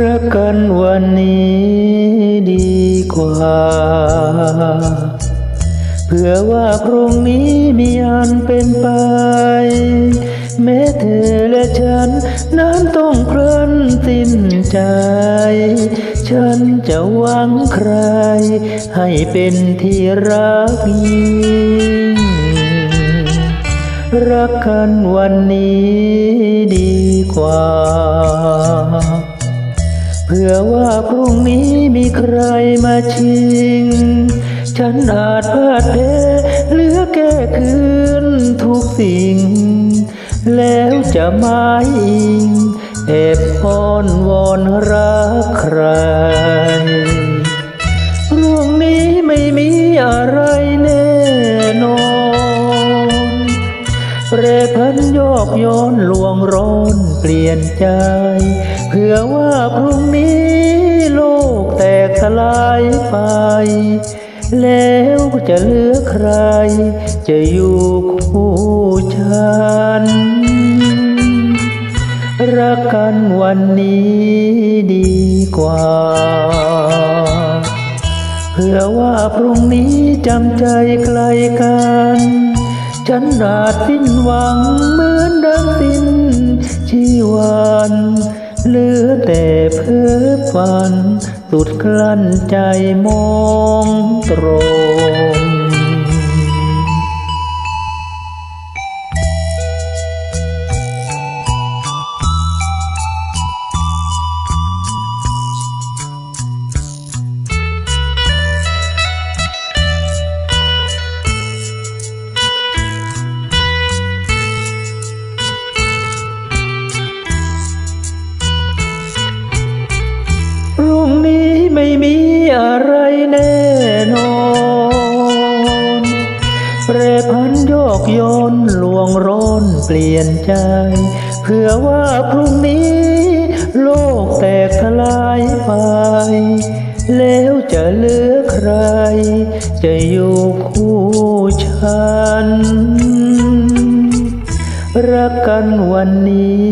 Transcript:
รักกันวันนี้ดีกว่า เผื่อว่าพรุ่งนี้มีอันเป็นไป แม้เธอและฉัน นั้นต้องเพลินสิ้นใจ ฉันจะหวังใคร ให้เป็นที่รักยิ่งรักกันวันนี้ดีกว่า เผื่อว่าพรุ่งนี้มีใครมาชิง ฉันอาจพลาดเพเหลือแก้คืนทุกสิ่ง แล้วจะหมายอิงแอบอ้อนวอนรักใคร โยกโยนลวงร้อนเปลี่ยนใจเพื่อว่าพรุ่งนี้โลกแตกสลายไป แล้วจะเหลือใคร จะอยู่คู่ฉัน รักกันวันนี้ดีกว่าเพื่อว่าพรุ่งนี้จำใจไกลกัน ฉันอาจสิ้นหวังเมื่อ วัน เหลือแต่เพ้อฝัน สุดกลั้นใจมองตรง อะไรแน่นอนแปรพันโยกโยนลวงร้อนเปลี่ยนใจเพื่อว่าพรุ่งนี้ โลกแตกทลายไป แล้วจะเหลือใคร จะอยู่คู่ฉัน รักกันวันนี้